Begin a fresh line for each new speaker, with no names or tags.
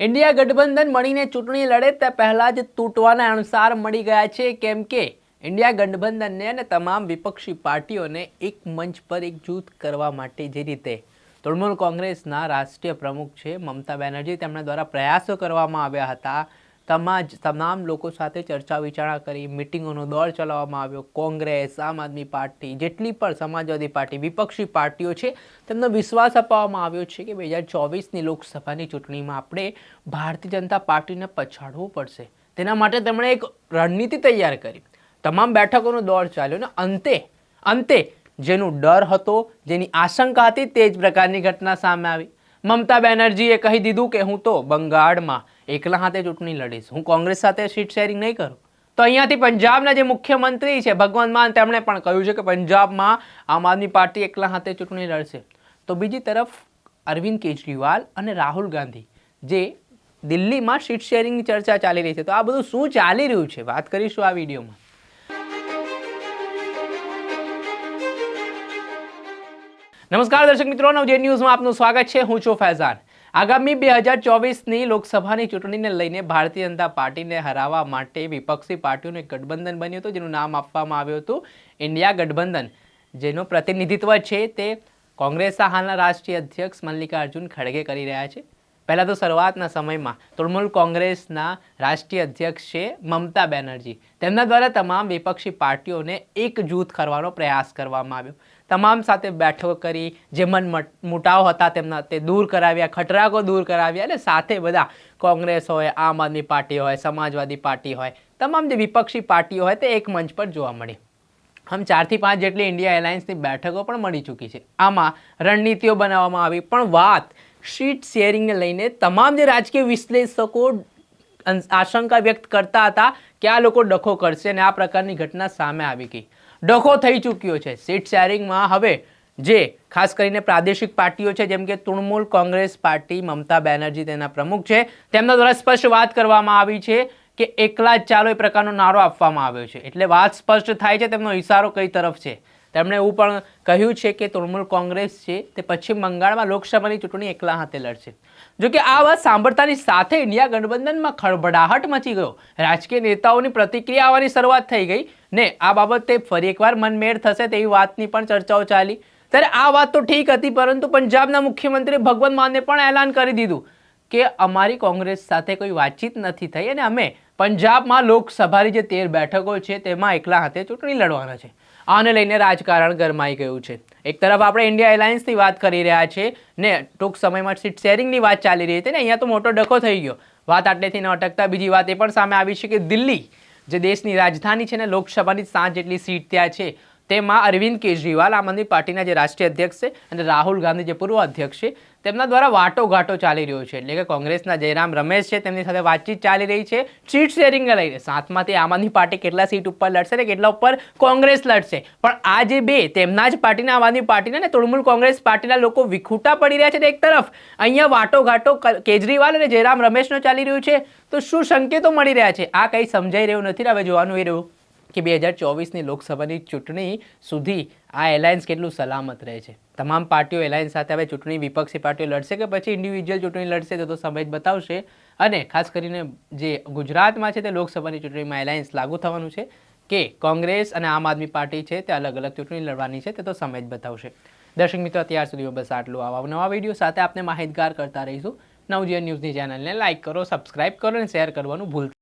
India ગઠબંધન મળીને ચૂંટણી લડે તે પહેલાં જ તૂટવાના અણસાર મળી ગયા છે, કેમ કે ઇન્ડિયા ગઠબંધનને અને તમામ વિપક્ષી પાર્ટીઓને એક મંચ પર એકજૂથ કરવા માટે જે રીતે તૃણમૂલ કોંગ્રેસના રાષ્ટ્રીય પ્રમુખ છે મમતા બેનર્જી તેમના દ્વારા પ્રયાસો કરવામાં આવ્યા હતા તમાજ તમામ લોકો સાથે ચર્ચા વિચારણા કરી, મિટિંગોનો દોર ચલાવવામાં આવ્યો. કોંગ્રેસ, આમ આદમી પાર્ટી, જેટલી પણ સમાજવાદી પાર્ટી, વિપક્ષી પાર્ટીઓ છે, તેમનો વિશ્વાસ અપાવવામાં આવ્યો છે કે બે હજાર ચોવીસની લોકસભાની ચૂંટણીમાં આપણે ભારતીય જનતા પાર્ટીને પછાડવું પડશે. તેના માટે તેમણે એક રણનીતિ તૈયાર કરી. તમામ બેઠકોનો દોર ચાલ્યો અને અંતે અંતે જેનો ડર હતો, જેની આશંકા હતી, તે જ પ્રકારની ઘટના સામે આવી. મમતા બેનર્જીએ કહી દીધું કે હું તો બંગાળમાં એકલા હાથે ચૂંટણી લડીશ. હું કોંગ્રેસ સાથે સીટ શેરિંગ નહીં કરું. તો અહીંયાથી પંજાબના જે મુખ્યમંત્રી છે ભગવંત માન, તેમણે પણ કહ્યું છે કે પંજાબમાં આમ આદમી પાર્ટી એકલા હાથે ચૂંટણી લડશે. તો બીજી તરફ અરવિંદ કેજરીવાલ અને રાહુલ ગાંધી, જે દિલ્હીમાં સીટ શેરિંગની ચર્ચા ચાલી રહી છે. તો આ બધું શું ચાલી રહ્યું છે? વાત કરીશું આ વિડીયોમાં. નમસ્કાર દર્શક મિત્રો નવજે ન્યૂઝમાં આપનું સ્વાગત છે. હું છું ફૈઝાન. આગામી બે હજાર ચોવીસની લોકસભાની ચૂંટણીને લઈને ભારતીય જનતા પાર્ટીને હરાવવા માટે વિપક્ષી પાર્ટીઓનું એક ગઠબંધન બન્યું હતું, જેનું નામ આપવામાં આવ્યું હતું ઇન્ડિયા ગઠબંધન. જેનું પ્રતિનિધિત્વ છે તે કોંગ્રેસના હાલના રાષ્ટ્રીય અધ્યક્ષ મલ્લિકાર્જુન ખડગે કરી રહ્યા છે. પહેલાં તો શરૂઆતના સમયમાં તૃણમૂલ કોંગ્રેસના રાષ્ટ્રીય અધ્યક્ષ છે મમતા બેનર્જી. તેમના દ્વારા તમામ વિપક્ષી પાર્ટીઓને એક જૂથ કરવાનો પ્રયાસ કરવામાં આવ્યો. તમામ સાથે બેઠકો કરી, જે મન મટ- મુટાવ હતા તેમના, તે દૂર કરાવ્યા ખટરાકો દૂર કરાવ્યા અને સાથે બધા કોંગ્રેસ હોય, આમ આદમી પાર્ટી હોય, સમાજવાદી પાર્ટી હોય, તમામ જે વિપક્ષી પાર્ટીઓ હોય તે એક મંચ પર જોવા મળી. આમ ચારથી પાંચ જેટલી ઇન્ડિયા એલાયન્સની બેઠકો પણ મળી ચૂકી છે. આમાં રણનીતિઓ બનાવવામાં આવી, પણ વાત સીટ શેરિંગને લઈને તમામ જે રાજકીય વિશ્લેષકો આશંકા વ્યક્ત કરતા હતા કે આ લોકો ડખો કરશે અને આ પ્રકારની ઘટના સામે આવી ગઈ. ડખો થઈ ચૂક્યો છે. સીટ શેરિંગમાં હવે જે ખાસ કરીને પ્રાદેશિક પાર્ટીઓ છે, જેમ કે તૃણમૂલ કોંગ્રેસ પાર્ટી, મમતા બેનર્જી તેના પ્રમુખ છે. તેમના દ્વારા સ્પષ્ટ વાત કરવામાં આવી છે કે એકલા જ ચાલો એ પ્રકારનો નારો આપવામાં આવ્યો છે. એટલે વાત સ્પષ્ટ થાય છે, તેમનો ઇશારો કઈ તરફ છે? તેમણે એવું પણ કહ્યું છે કે તૃણમૂલ કોંગ્રેસ છે તે પશ્ચિમ બંગાળમાં લોકસભાની ચૂંટણી એકલા હાથે લડશે. જોકે આ વાત સાંભળતાની સાથે ઇન્ડિયા ગઠબંધનમાં ખળભળાહટ મચી ગયો. રાજકીય નેતાઓની પ્રતિક્રિયા આવવાની શરૂઆત થઈ ગઈ. ને આ બાબતે ફરી એકવાર મનમેળ થશે તેવી વાતની પણ ચર્ચાઓ ચાલી. ત્યારે આ વાત તો ઠીક હતી, પરંતુ પંજાબના મુખ્યમંત્રી ભગવંત માને પણ એલાન કરી દીધું કે અમારી કોંગ્રેસ સાથે કોઈ વાતચીત નથી થઈ અને અમે પંજાબમાં લોકસભાની જે તેર બેઠકો છે તેમાં એકલા હાથે ચૂંટણી લડવાના છે. આને લઈને રાજકારણ ગરમાઈ ગયું છે. એક તરફ આપણે ઇન્ડિયા એરલાઇન્સની વાત કરી રહ્યા છે ને ટૂંક સમયમાં સીટ શેરિંગની વાત ચાલી રહી હતી ને, અહીંયા તો મોટો ડખો થઈ ગયો. વાત આટલેથી ન અટકતા બીજી વાત એ પણ સામે આવી છે કે દિલ્હી જે દેશની રાજધાની છે ને, લોકસભાની સાત જેટલી સીટ ત્યાં છે. તેમાં અરવિંદ કેજરીવાલ આમ આદમી પાર્ટીના જે રાષ્ટ્રીય અધ્યક્ષ છે અને રાહુલ ગાંધી જે પૂર્વ અધ્યક્ષ છે, તેમના દ્વારા વાટોઘાટો ચાલી રહ્યો છે. એટલે કે કોંગ્રેસના જયરામ રમેશ છે, તેમની સાથે વાતચીત ચાલી રહી છે. સીટ શેરિંગને લઈને સાતમાંથી આમ આદમી પાર્ટી કેટલા સીટ ઉપર લડશે ને કેટલા ઉપર કોંગ્રેસ લડશે. પણ આ જે બે તેમના જ પાર્ટીના આમ આદમી પાર્ટીના ને તૃણમૂલ કોંગ્રેસ પાર્ટીના લોકો વિખૂટા પડી રહ્યા છે એક તરફ. અહીંયા વાટોઘાટો કેજરીવાલ અને જયરામ રમેશનો ચાલી રહ્યું છે. તો શું સંકેતો મળી રહ્યા છે? આ કંઈ સમજાઈ રહ્યું નથી હવે જોવાનું એ રહ્યું. કે બે હજાર ચોવીસની લોકસભાની ચૂંટણી સુધી આ એલાયન્સ કેટલું સલામત રહે છે? તમામ પાર્ટીઓ એલાયન્સ સાથે હવે ચૂંટણી વિપક્ષી પાર્ટીઓ લડશે કે પછી ઇન્ડિવિજ્યુઅલ ચૂંટણી લડશે તે સમય જ બતાવશે. અને ખાસ કરીને જે ગુજરાતમાં છે તે લોકસભાની ચૂંટણીમાં એલાયન્સ લાગુ થવાનું છે કે કોંગ્રેસ અને આમ આદમી પાર્ટી છે તે અલગ અલગ ચૂંટણી લડવાની છે તે તો સમય જ બતાવશે. દર્શક મિત્રો, અત્યાર સુધીમાં બસ આટલું. આવા નવા વીડિયો સાથે આપને માહિતગાર કરતા રહીશું. નવજીવન ન્યૂઝની ચેનલને લાઇક કરો, સબસ્ક્રાઇબ કરો અને શેર કરવાનું ભૂલતા